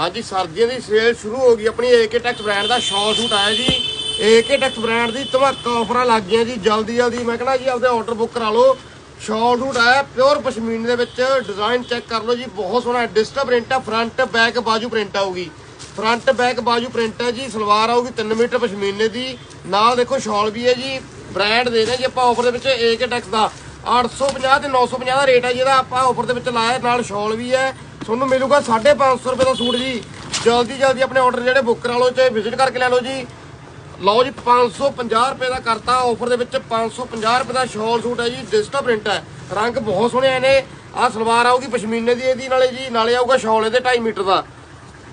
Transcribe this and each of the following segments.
ਹਾਂਜੀ ਸਰਦੀਆਂ ਦੀ ਸੇਲ ਸ਼ੁਰੂ ਹੋ ਗਈ। ਆਪਣੀ ਏਕੇ ਟੈਕਸ ਬ੍ਰਾਂਡ ਦਾ ਸ਼ਾਲ ਸੂਟ ਆਇਆ ਜੀ। ਏਕੇ ਟੈਕਸ ਬ੍ਰਾਂਡ ਦੀ ਧਮਾਕਾ ਆਫਰਾਂ ਲੱਗ ਗਈਆਂ ਜੀ। ਜਲਦੀ ਜਲਦੀ ਮੈਂ ਕਹਿੰਦਾ ਜੀ, ਆਪਦੇ ਆਰਡਰ ਬੁੱਕ ਕਰਾ ਲਓ। ਸ਼ਾਲ ਸੂਟ ਆਇਆ ਪਿਓਰ ਪਸ਼ਮੀਨੇ ਦੇ ਵਿੱਚ। ਡਿਜ਼ਾਈਨ ਚੈੱਕ ਕਰ ਲਓ ਜੀ, ਬਹੁਤ ਸੋਹਣਾ ਡਿਸਟਰ ਪ੍ਰਿੰਟ ਆ ਫਰੰਟ ਬੈਕ ਬਾਜੂ ਪ੍ਰਿੰਟ ਆਊਗੀ। ਫਰੰਟ ਬੈਕ ਬਾਜੂ ਪ੍ਰਿੰਟ ਹੈ ਜੀ, ਸਲਵਾਰ ਆਊਗੀ 3 ਮੀਟਰ ਪਸ਼ਮੀਨੇ ਦੀ। ਨਾਲ ਦੇਖੋ ਸ਼ਾਲ ਵੀ ਹੈ ਜੀ। ਬ੍ਰਾਂਡ ਦੇ ਰਹੇ ਜੀ ਆਪਾਂ ਆਫਰ ਦੇ ਵਿੱਚ ਏਕੇ ਟੈਕਸ ਦਾ। 850 ਤੇ 950 ਦਾ ਰੇਟ ਹੈ ਜਿਹਦਾ ਆਪਾਂ ਆਫਰ ਦੇ ਵਿੱਚ ਲਾਇਆ, ਨਾਲ ਸ਼ਾਲ ਵੀ ਹੈ। ਤੁਹਾਨੂੰ ਮਿਲੂਗਾ 550 ਰੁਪਏ ਦਾ ਸੂਟ ਜੀ। ਜਲਦੀ ਜਲਦੀ ਆਪਣੇ ਆਰਡਰ ਜਿਹੜੇ ਬੁੱਕ ਕਰਾ ਲਓ ਚਾਹੇ ਵਿਜ਼ਿਟ ਕਰਕੇ ਲੈ ਲਓ ਜੀ। ਲਓ ਜੀ 550 ਰੁਪਏ ਦਾ ਕਰਤਾ। ਆਫਰ ਦੇ ਵਿੱਚ 550 ਰੁਪਏ ਦਾ ਸ਼ਾਲ ਸੂਟ ਹੈ ਜੀ ਡਿਜੀਟਲ ਪ੍ਰਿੰਟ ਹੈ। ਰੰਗ ਬਹੁਤ ਸੋਹਣੇ ਆਏ ਨੇ। ਆ ਸਲਵਾਰ ਆਊਗੀ ਪਸ਼ਮੀਨੇ ਦੀ ਇਹਦੀ, ਨਾਲੇ ਜੀ, ਨਾਲੇ ਆਊਗਾ ਸ਼ਾਲ ਇਹਦੇ 2.5 ਮੀਟਰ ਦਾ।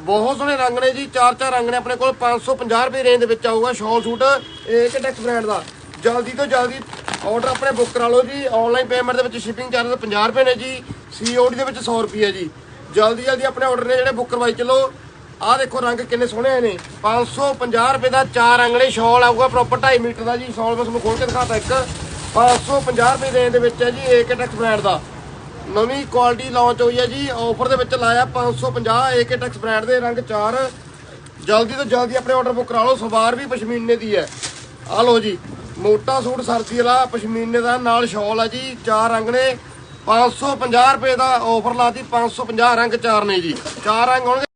ਬਹੁਤ ਸੋਹਣੇ ਰੰਗ ਨੇ ਜੀ, ਚਾਰ ਚਾਰ ਰੰਗ ਨੇ ਆਪਣੇ ਕੋਲ। 550 ਰੁਪਏ ਰੇਂਜ ਦੇ ਵਿੱਚ ਆਊਗਾ ਸ਼ਾਲ ਸੂਟ ਏਕ ਟੈਕਸ ਬ੍ਰਾਂਡ ਦਾ। ਜਲਦੀ ਤੋਂ ਜਲਦੀ ਆਰਡਰ ਆਪਣੇ ਬੁੱਕ ਕਰਾ ਲਓ ਜੀ। ਆਨਲਾਈਨ ਪੇਮੈਂਟ ਦੇ ਵਿੱਚ ਸ਼ਿਪਿੰਗ ਚਾਰਜ 50 ਰੁਪਏ ਨੇ ਜੀ। ਸੀਓਡੀ ਦੇ ਵਿੱਚ 100 ਰੁਪਏ ਜੀ। ਜਲਦੀ ਜਲਦੀ ਆਪਣੇ ਆਰਡਰ ਨੇ ਜਿਹੜੇ ਬੁੱਕ ਕਰਵਾਈ ਚਲੋ। ਆਹ ਦੇਖੋ ਰੰਗ ਕਿੰਨੇ ਸੋਹਣੇ ਆਏ ਨੇ। 550 ਰੁਪਏ ਦਾ ਚਾਰ ਰੰਗ ਨੇ ਸ਼ਾਲ ਆਊਗਾ ਪ੍ਰੋਪਰ 2.5 ਮੀਟਰ ਦਾ ਜੀ। ਸ਼ਾਲ ਮੈਂ ਤੁਹਾਨੂੰ ਖੋਲ ਕੇ ਦਿਖਾਤਾ ਇੱਕ। 550 ਰੁਪਏ ਰੇਂਜ ਦੇ ਵਿੱਚ ਹੈ ਜੀ ਏਕ ਟੈਕਸ ਬ੍ਰਾਂਡ ਦਾ। ਨਵੀਂ ਕੁਆਲਿਟੀ ਲਾਂਚ ਹੋਈ ਹੈ ਜੀ। ਆਫਰ ਦੇ ਵਿੱਚ ਲਾਇਆ 550 ਏਕੇ ਟੈਕਸ ਬ੍ਰਾਂਡ ਦੇ ਰੰਗ ਚਾਰ। ਜਲਦੀ ਤੋਂ ਜਲਦੀ ਆਪਣੇ ਆਰਡਰ ਬੁੱਕ ਕਰਾ ਲਓ। ਸਵਾਰ ਵੀ ਪਸ਼ਮੀਨੇ ਦੀ ਹੈ। ਆ ਲਓ ਜੀ। ਮੋਟਾ ਸੂਟ ਸਰਦੀ ਵਾਲਾ, ਪਸ਼ਮੀਨੇ ਦਾ, ਨਾਲ ਸ਼ਾਲ ਆ ਜੀ, ਚਾਰ ਰੰਗ ਨੇ। 550 ਰੁਪਏ ਦਾ ਆਫਰ ਲਾਤੀ 550 ਰੰਗ ਚਾਰ ਨੇ ਜੀ। ਚਾਰ ਰੰਗ ਹੋਣਗੇ